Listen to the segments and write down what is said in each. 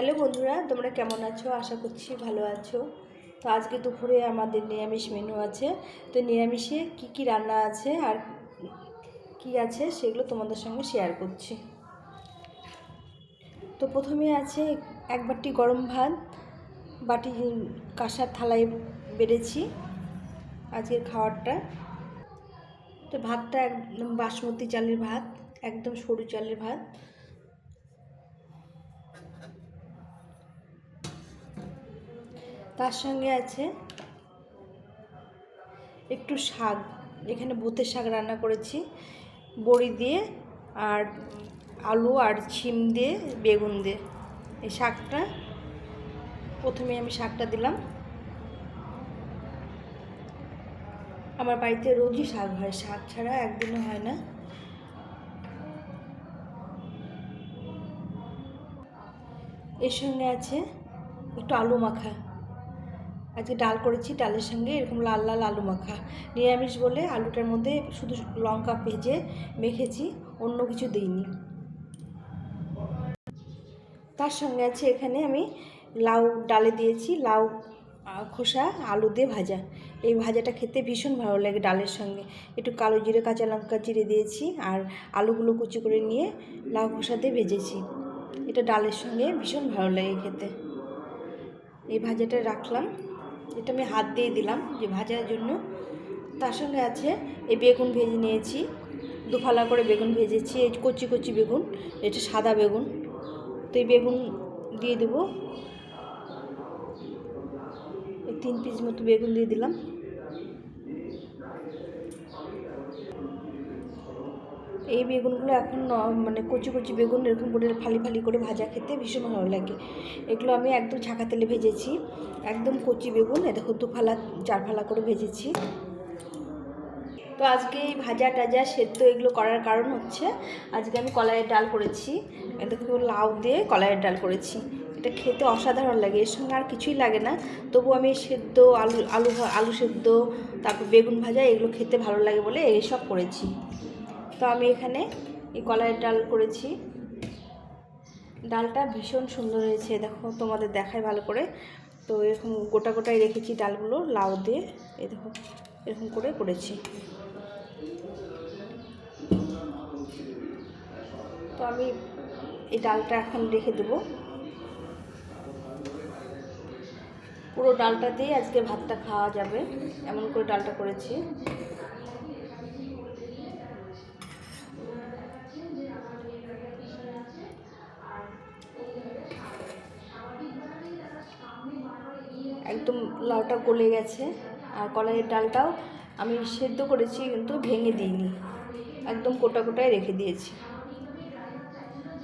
Hello বন্ধুরা, তোমরা কেমন আছো? আশা করছি ভালো আছো। তো আজকে দুপুরে আমাদের নিরামিষ মেনু আছে। তো নিরামিষে কি কি রান্না আছে আর কি আছে সেগুলো তোমাদের সঙ্গে শেয়ার করছি। তো প্রথমে আছে এক বাটি গরম ভাত, বাটি কাঁসার থালায় বেড়েছি আজকের খাবারটা। তো ভাতটা একদম বাসমতি চালের ভাত, একদম সরু চালের ভাত। তার সঙ্গে আছে একটু শাক। এখানে ভূতের শাক রান্না করেছি। বড়ি দিয়ে আর আলু আর ছিম দিয়ে বেগুন দিয়ে। এই শাকটা প্রথমে আমি শাকটা দিলাম। আমার বাড়িতে রোজই শাক হয়। শাক ছাড়া একদিনও হয় না। এর সঙ্গে আছে একটু আলু মাখা। আজকে ডাল করেছি, ডালের সঙ্গে এরকম লাল লাল আলু মাখা। নিরামিষ বলে আলুটার মধ্যে শুধু লঙ্কা ভেজে মেখেছি, অন্য কিছু দিইনি। তার সঙ্গে আছে এখানে আমি লাউ ডালে দিয়েছি, লাউ খোসা, আলু দিয়ে ভাজা। এই ভাজাটা খেতে ভীষণ ভালো লাগে ডালের সঙ্গে। একটু কালো জিরে, কাঁচা লঙ্কা জিরে দিয়েছি আর আলুগুলো কুচি করে নিয়ে লাউ, খোসা দিয়ে ভেজেছি। এটা ডালের সঙ্গে ভীষণ ভালো লাগে খেতে। এই ভাজাটা রাখলাম। এটা আমি হাত দিয়ে দিলাম যে ভাজার জন্য। তার সঙ্গে আছে এই বেগুন ভেজে নিয়েছি। দুফালা করে বেগুন ভেজেছি, এই কচি কচি বেগুন, এটা সাদা বেগুন। তো এই বেগুন দিয়ে দেবো। তিন পিস মতো বেগুন দিয়ে দিলাম। এই বেগুনগুলো এখন মানে কচি কচি বেগুন এরকম করে ফালি ফালি করে ভাজা খেতে ভীষণ ভালো লাগে। এগুলো আমি একদম ছাকা তেলে ভেজেছি। একদম কচি বেগুন, এ দেখো দুফালা চার ফালা করে ভেজেছি। তো আজকে এই ভাজা টাজা সেদ্ধ এগুলো করার কারণ হচ্ছে, আজকে আমি কলাইয়ের ডাল করেছি। দেখো লাউ দিয়ে কলাইয়ের ডাল করেছি। এটা খেতে অসাধারণ লাগে, এর সঙ্গে আর কিছুই লাগে না। তবু আমি সেদ্ধ, আলু আলু আলু সেদ্ধ, তারপর বেগুন ভাজা এগুলো খেতে ভালো লাগে বলে এইসব করেছি। তো আমি এখানে এই কলাইয়ের ডাল করেছি। ডালটা ভীষণ সুন্দর হয়েছে, দেখো তোমাদের দেখায় ভালো করে। তো এরকম গোটা গোটাই রেখেছি ডালগুলো, লাউ দিয়ে। এই দেখো, এরকম করে করেছি। তো আমি এই ডালটা এখন রেখে দেবো। পুরো ডালটা দিয়ে আজকে ভাতটা খাওয়া যাবে, এমন করে ডালটা করেছি। একদম লাউটা গলে গেছে আর কলাইয়ের ডালটাও আমি সেদ্ধ করেছি কিন্তু ভেঙে দিইনি। একদম কোটা কোটায় রেখে দিয়েছি।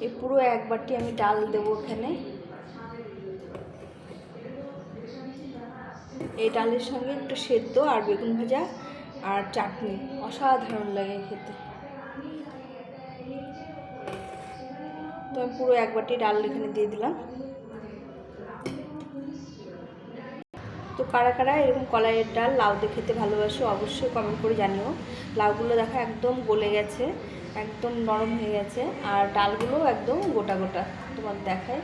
এই পুরো এক বাটি আমি ডাল দেবো এখানে। এই ডালের সঙ্গে একটু সেদ্ধ আর বেগুন ভাজা আর চাটনি। অসাধারণ লাগে খেতে। তো আমি পুরো এক বাটি ডাল এখানে দিয়ে দিলাম। কারা কারা এরকম কলাইয়ের ডাল, লাউ দিয়ে খেতে ভালোবাসো অবশ্যই কমেন্ট করে জানিও। লাউগুলো দেখো একদম গলে গেছে, একদম নরম হয়ে গেছে, আর ডালগুলো একদম গোটা গোটা তোমার দেখায়।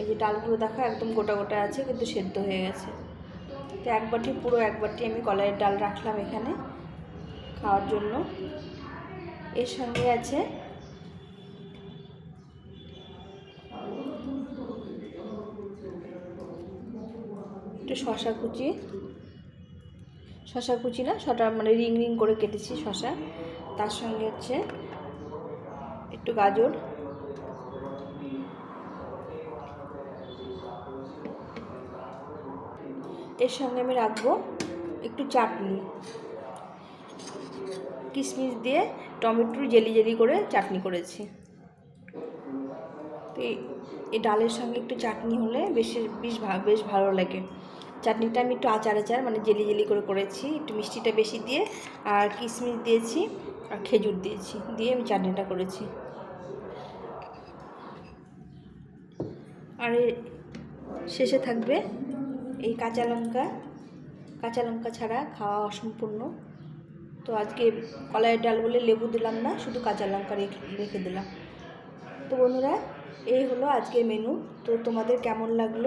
এই যে ডালগুলো দেখো একদম গোটা গোটা আছে, কিন্তু সেদ্ধ হয়ে গেছে। তো এক বাটি, পুরো এক বাটি আমি কলাইয়ের ডাল রাখলাম এখানে খাওয়ার জন্য। এর সঙ্গে আছে একটু শশা কুচি। শশা কুচি না শশা মানে রিং রিং করে কেটেছি শশা। তার সঙ্গে হচ্ছে একটু গাজর। এর সঙ্গে আমি রাখব একটু চাটনি। কিশমিশ দিয়ে টমেটোর জেলি জেলি করে চাটনি করেছি। তো এই ডালের সঙ্গে একটু চাটনি হলে বেশ বেশ বেশ ভালো লাগে। চাটনিটা আমি একটু আচার আচার মানে জেলি জেলি করে করেছি, একটু মিষ্টিটা বেশি দিয়ে, আর কিশমিশ দিয়েছি, আর খেজুর দিয়েছি, দিয়ে আমি চাটনিটা করেছি। আর শেষে থাকবে এই কাঁচা লঙ্কা কাঁচা লঙ্কা ছাড়া খাওয়া অসম্পূর্ণ। তো আজকে কলাইয়ের ডাল বলে লেবু দিলাম না, শুধু কাঁচা লঙ্কা রেখে রেখে দিলাম। তো বন্ধুরা, এই হলো আজকের মেনু তো তোমাদের কেমন লাগল?